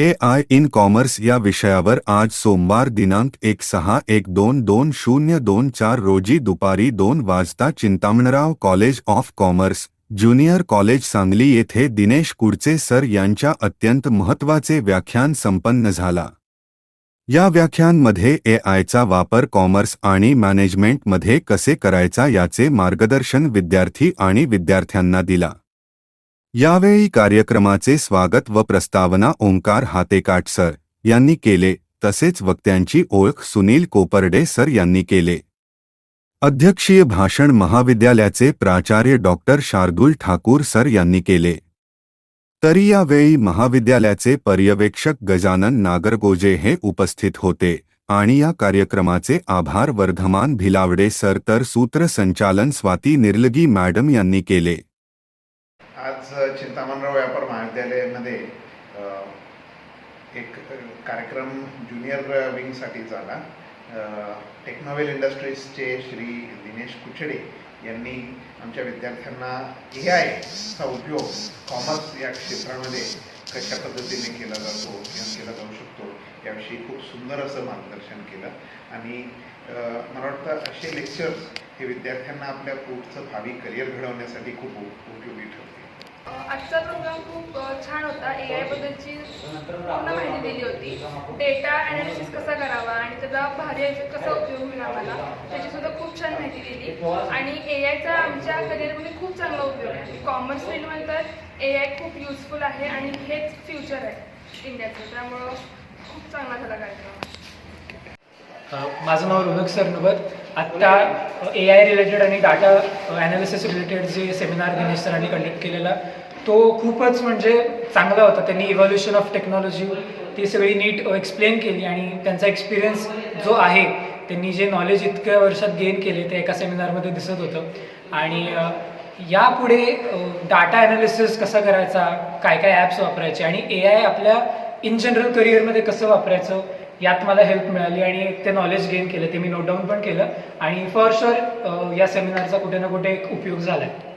A I in commerce या विषयावर आज सोमवार दिनांक एक सहा एक दोन दोन शून्य दोन चार रोजी दुपारी दोन वाजता Chintamanrao college of commerce junior college Sangli येथे दिनेश कुडचे सर यांच्या अत्यंत महत्त्वाचे व्याख्यान संपन्न झाला. या व्याख्यानमध्ये ए आयचा वापर कॉमर्स आणि मॅनेजमेंटमध्ये कसे करायचा याचे मार्गदर्शन विद्यार्थी आणि विद्यार्थ्यांना दिला. यावेळी कार्यक्रमाचे स्वागत व प्रस्तावना ओंकार हातेकाट सर यांनी केले, तसेच वक्त्यांची ओळख सुनील कोपर्डे सर यांनी केले. अध्यक्षीय भाषण महाविद्यालयाचे प्राचार्य डॉक्टर शार्दुल ठाकूर सर यांनी केले. तरी यावेळी महाविद्यालयाचे पर्यवेक्षक गजानन नागरगोजे हे उपस्थित होते आणि या कार्यक्रमाचे आभार वर्धमान भिलावडे सर तर सूत्रसंचालन स्वाती निर्लगी मॅडम यांनी केले. आज चिंतामणराव व्यापार महाविद्यालयामध्ये एक कार्यक्रम ज्युनियर विंगसाठी झाला. टेक्नोवेल इंडस्ट्रीजचे श्री दिनेश कुचडे यांनी आमच्या विद्यार्थ्यांना ए आयचा उपयोग कॉमर्स या क्षेत्रामध्ये कशा पद्धतीने केला जातो किंवा केला जाऊ शकतो याविषयी खूप सुंदर असं मार्गदर्शन केलं. आणि मला वाटतं असे लेक्चर्स हे विद्यार्थ्यांना आपल्या पुढचं भावी करिअर घडवण्यासाठी खूप उप- उपयोगी ठरतं आजचा प्रोग्राम खूप छान होता. ए आय बद्दलची पूर्ण माहिती दिली होती. डेटा अनालिसिस कसा करावा आणि त्याचा भारी याच्यात कसा उपयोग होईल आम्हाला त्याची सुद्धा खूप छान माहिती दिली. आणि ए आयचा आमच्या करिअरमध्ये खूप चांगला उपयोग आहे. कॉमर्स फील्डमध्ये तर ए आय खूप युजफुल आहे आणि हेच फ्युचर आहे इंडियाचं त्यामुळं खूप चांगला झाला कार्यक्रम. माझं नाव रोनक सरनोबत आत्ता ए आय रिलेटेड आणि डाटा ॲनालिसिस रिलेटेड जे सेमिनार दिनेश सरांनी कंडक्ट केलेला तो खूपच म्हणजे चांगला होता. त्यांनी इव्हॉल्युशन ऑफ टेक्नॉलॉजी ती सगळी नीट एक्सप्लेन केली आणि त्यांचा एक्सपिरियन्स जो आहे त्यांनी जे नॉलेज इतक्या वर्षात गेन केले ते एका सेमिनारमध्ये दिसत होतं. आणि यापुढे डाटा ॲनालिसिस कसा करायचा काय काय ॲप्स वापरायचे आणि ए आय आपल्या इन जनरल करिअरमध्ये कसं वापरायचं यात मला हेल्प मिळाली आणि ते नॉलेज गेन केलं ते मी नोट डाऊन पण केलं. आणि फॉर शुअर या सेमिनारचा कुठे ना कुठे एक उपयोग झाला आहे